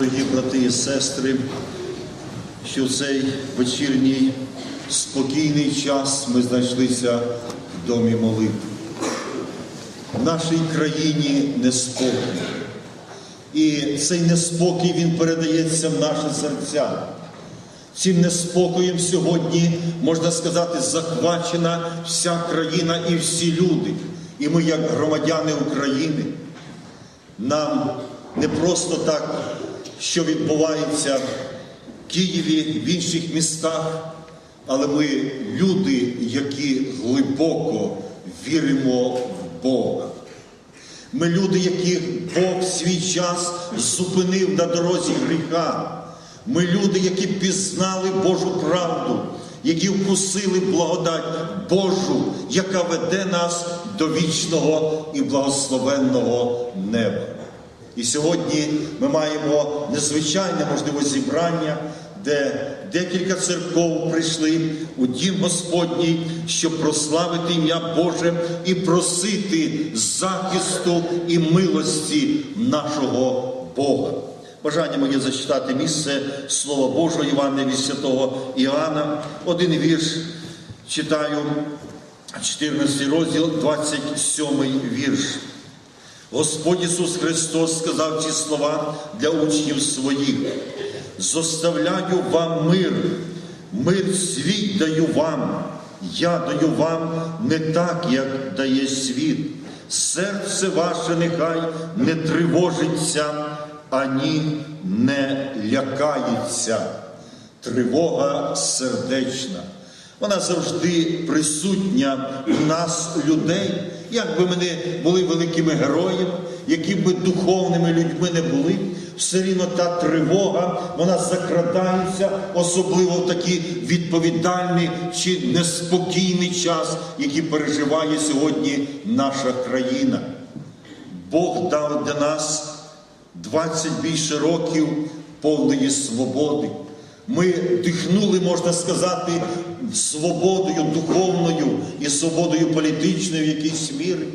Дорогі брати і сестри, що в цей вечірній спокійний час ми знайшлися в домі молитви. В нашій країні неспокій. І цей неспокій він передається в наші серця. Цим неспокоєм сьогодні, можна сказати, захвачена вся країна і всі люди. І ми, як громадяни України, нам не просто так, що відбувається в Києві, в інших містах, але ми люди, які глибоко віримо в Бога. Ми люди, яких Бог свій час зупинив на дорозі гріха. Ми люди, які пізнали Божу правду, які вкусили благодать Божу, яка веде нас до вічного і благословенного неба. І сьогодні ми маємо незвичайне можливо зібрання, де декілька церков прийшли у дім Господній, щоб прославити ім'я Боже і просити захисту і милості нашого Бога. Бажання моє зачитати місце Слова Божого Івана від святого Іоанна. Один вірш читаю, 14 розділ, 27 вірш. Господь Ісус Христос сказав ці слова для учнів своїх. Зоставляю вам мир, мир світ даю вам, я даю вам не так, як дає світ. Серце ваше нехай не тривожиться, ані не лякається. Тривога сердечна. Вона завжди присутня в нас, людей, як би ми не були великими героями, які б духовними людьми не були, все рівно та тривога, вона закрадається, особливо в такий відповідальний чи неспокійний час, який переживає сьогодні наша країна. Бог дав для нас 20 більше років повної свободи. Ми дихнули, можна сказати, свободою духовною і свободою політичною в якійсь мірі.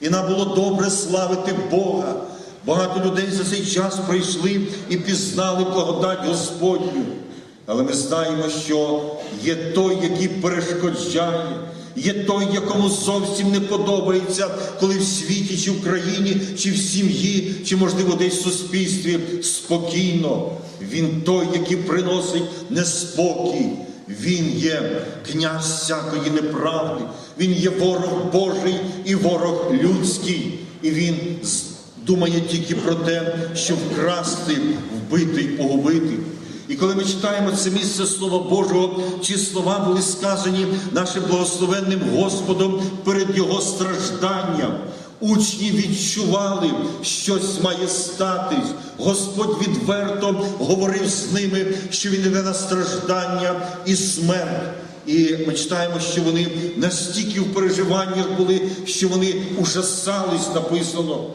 І нам було добре славити Бога. Багато людей за цей час прийшли і пізнали благодать Господню. Але ми знаємо, що є той, який перешкоджає, є той, якому зовсім не подобається, коли в світі, чи в країні, чи в сім'ї, чи, можливо, десь в суспільстві спокійно. Він той, який приносить неспокій. Він є князь всякої неправди, він є ворог Божий і ворог людський. І він думає тільки про те, щоб вкрасти, вбити і погубити. І коли ми читаємо це місце Слова Божого, ці слова були сказані нашим благословенним Господом перед Його стражданням. Учні відчували, щось має статись. Господь відверто говорив з ними, що він іде на страждання і смерть. І ми читаємо, що вони настільки в переживаннях були, що вони ужасались, написано.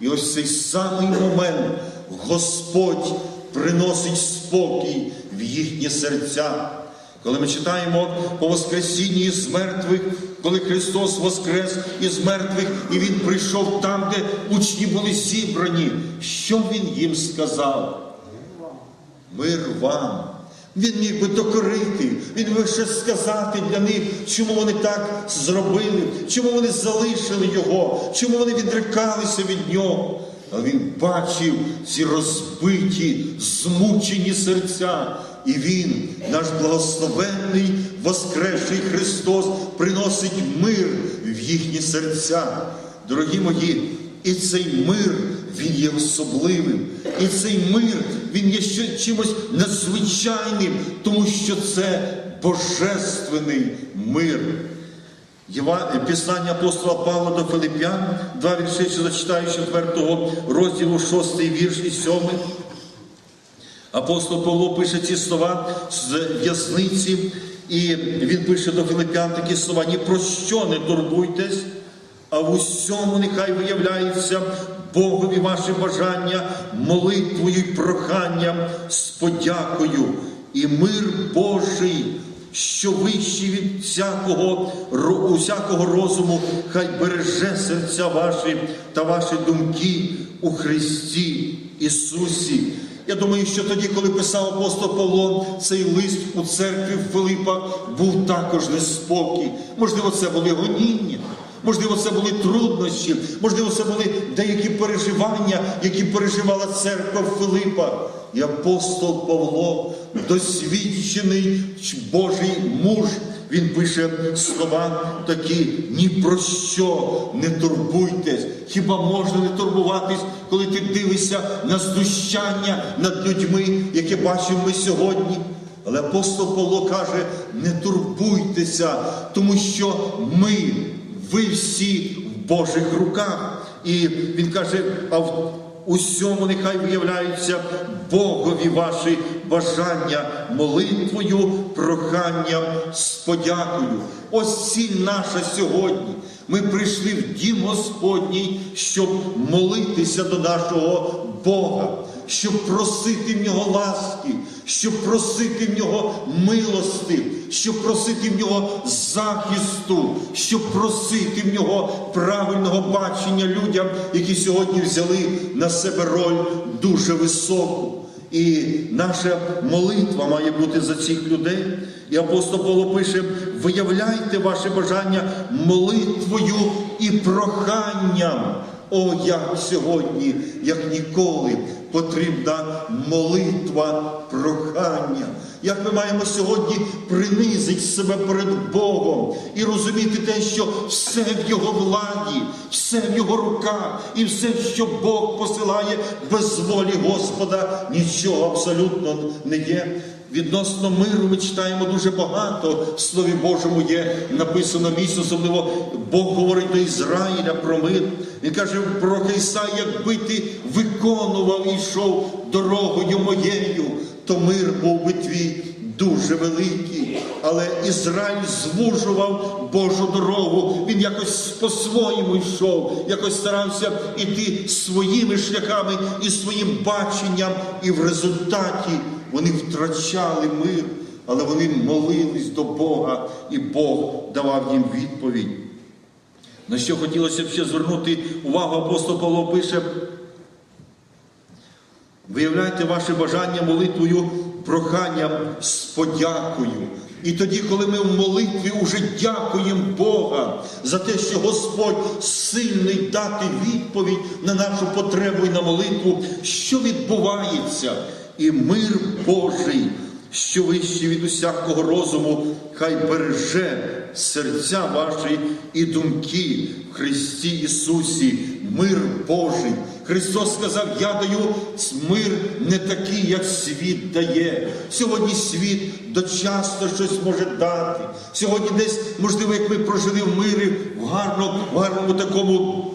І ось цей самий момент Господь приносить спокій в їхні серця. Коли ми читаємо по Воскресінні з мертвих, коли Христос воскрес із мертвих, і Він прийшов там, де учні були зібрані, що Він їм сказав? Мир вам. Він міг би докорити, він міг ще сказати для них, чому вони так зробили, чому вони залишили його, чому вони відрекалися від нього. Але він бачив ці розбиті, змучені серця. І він, наш благословенний Воскресший Христос, приносить мир в їхні серця. Дорогі мої, і цей мир, він є особливим. І цей мир, він є ще чимось надзвичайним, тому що це божественний мир. Єва- Писання апостола Павла до Филип'ян, два вірші, що зачитаю з 4 розділу, 6 вірш і 7. Апостол Павло пише ці слова з в'язниці, і він пише до Филип'ян такі слова: ні про що не турбуйтесь, а в усьому нехай виявляється Богові ваше бажання, молитвою й проханням з подякою. І мир Божий, що вищий від всякого, усякого розуму, хай береже серця ваші та ваші думки у Христі Ісусі. Я думаю, що тоді, коли писав апостол Павло цей лист у церкві в Филипах, був також неспокій. Можливо, це були гоніння, можливо, це були труднощі, можливо, це були деякі переживання, які переживала церква в Филипах. І апостол Павло, досвідчений Божий муж, він пише слова такі: ні про що не турбуйтесь. Хіба можна не турбуватись, коли ти дивишся на знущання над людьми, яке бачимо ми сьогодні? Але апостол Павло каже: не турбуйтеся, тому що ми, ви всі в Божих руках. І він каже, а в усьому нехай виявляються Богові ваші бажання молитвою, проханням з подякою. Ось ціль наша сьогодні. Ми прийшли в дім Господній, щоб молитися до нашого Бога, щоб просити в нього ласки, щоб просити в нього милости, щоб просити в нього захисту, щоб просити в нього правильного бачення людям, які сьогодні взяли на себе роль дуже високу. І наша молитва має бути за цих людей. І апостол Павло пише: виявляйте ваше бажання молитвою і проханням. О, як сьогодні, як ніколи, потрібна молитва, прохання. Як ми маємо сьогодні принизити себе перед Богом і розуміти те, що все в Його владі, все в Його руках, і все, що Бог посилає без волі Господа, нічого абсолютно не є. Відносно миру ми читаємо дуже багато в Слові Божому є написано місце, особливо Бог говорить до Ізраїля про мир. Він каже про Ісаї, якби ти виконував і йшов дорогою моєю, то мир був би твій дуже великий. Але Ізраїль звужував Божу дорогу. Він якось по-своєму йшов, якось старався іти своїми шляхами і своїм баченням, і в результаті вони втрачали мир, але вони молились до Бога, і Бог давав їм відповідь. На що хотілося б ще звернути увагу, апостол Павло пише, виявляйте ваше бажання молитвою, проханням з подякою. І тоді, коли ми в молитві вже дякуємо Бога за те, що Господь сильний дати відповідь на нашу потребу і на молитву, що відбувається? І мир Божий, що вищий від усякого розуму, хай береже серця ваші і думки в Христі Ісусі, мир Божий. Христос сказав: Я даю мир не такий, як світ дає. Сьогодні світ дочасно щось може дати. Сьогодні десь, можливо, як ми прожили в мирі, в гарному, в гарному такому.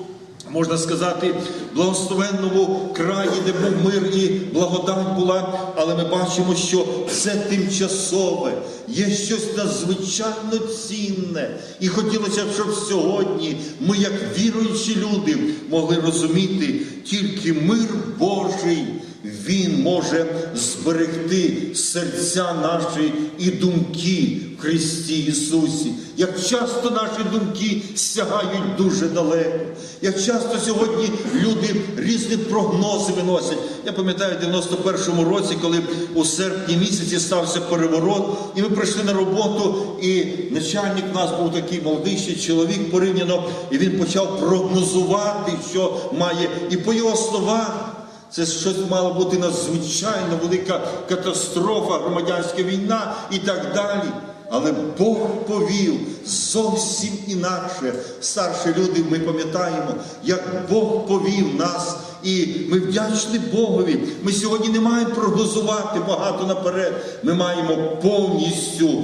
Можна сказати, благословенному краї, де був мир і благодать була, але ми бачимо, що це тимчасове, є щось надзвичайно цінне. І хотілося б, щоб сьогодні ми, як віруючі люди, могли розуміти тільки мир Божий. Він може зберегти серця наші і думки Христі Ісусі. Як часто наші думки сягають дуже далеко, як часто сьогодні люди різні прогнози виносять. Я пам'ятаю, в 91-му році, коли у серпні місяці стався переворот, і ми прийшли на роботу, і начальник нас був такий молодий чоловік порівняно, і він почав прогнозувати, що має, і по його словах. Це щось мало бути надзвичайно велика катастрофа, громадянська війна і так далі. Але Бог повів зовсім інакше. Старші люди, ми пам'ятаємо, як Бог повів нас, і ми вдячні Богові. Ми сьогодні не маємо прогнозувати багато наперед. Ми маємо повністю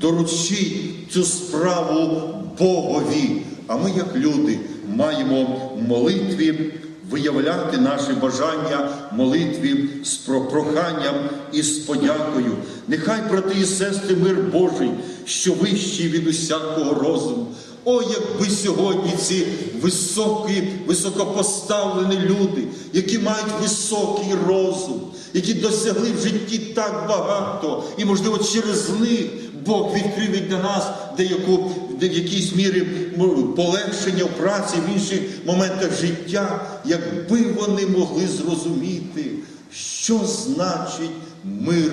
доручити цю справу Богові. А ми, як люди, маємо в молитві виявляти наші бажання молитві з проханням і з подякою. Нехай, брати і сестри, мир Божий, що вищий від усякого розуму. О, якби сьогодні ці високі, високопоставлені люди, які мають високий розум, які досягли в житті так багато, і, можливо, через них Бог відкрив для нас деяку в якійсь мірі полегшення праці, в інших моментах життя, якби вони могли зрозуміти Що значить мир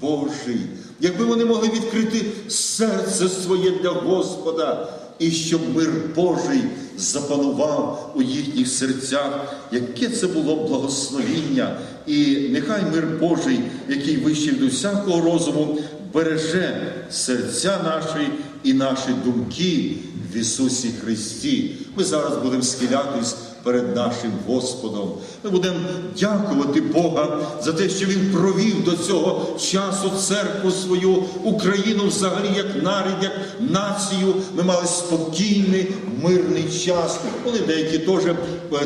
Божий? Якби вони могли відкрити серце своє для Господа, і щоб мир Божий запанував у їхніх серцях, яке це було благословіння, і нехай мир Божий, який вищий до всякого розуму, береже серця наші і наші думки в Ісусі Христі. Ми зараз будемо схилятись перед нашим Господом. Ми будемо дякувати Бога за те, що Він провів до цього часу церкву свою, Україну взагалі як нарід, як націю. Ми мали спокійний, мирний час. Вони деякі теж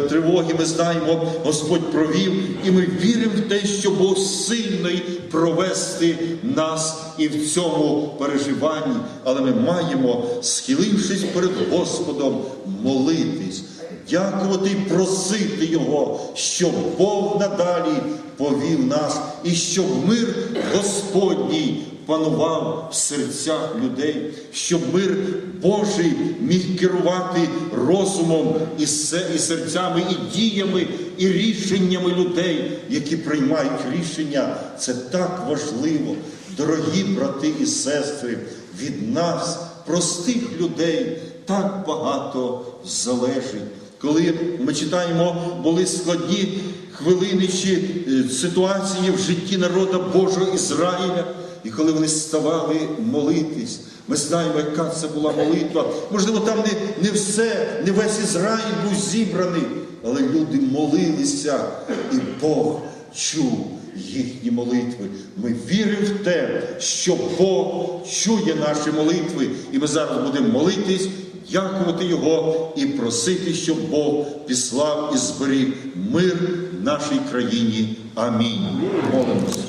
тривоги, ми знаємо, Господь провів, і ми віримо в те, що Бог сильний провести нас і в цьому переживанні. Але ми маємо, схилившись перед Господом, молитись дякувати і просити Його, щоб Бог надалі повів нас і щоб мир Господній панував в серцях людей, щоб мир Божий міг керувати розумом і серцями, і діями, і рішеннями людей, які приймають рішення. Це так важливо, дорогі брати і сестри, від нас, простих людей, так багато залежить. Коли ми читаємо, були складні хвилини чи е, ситуації в житті народу Божого Ізраїля, і коли вони ставали молитись, ми знаємо, яка це була молитва. Можливо, там не, не все, не весь Ізраїль був зібраний, але люди молилися, і Бог чув їхні молитви. Ми віримо в те, що Бог чує наші молитви, і ми зараз будемо молитись дякувати Його і просити, щоб Бог післав і зберіг мир нашій країні. Амінь. Молимось.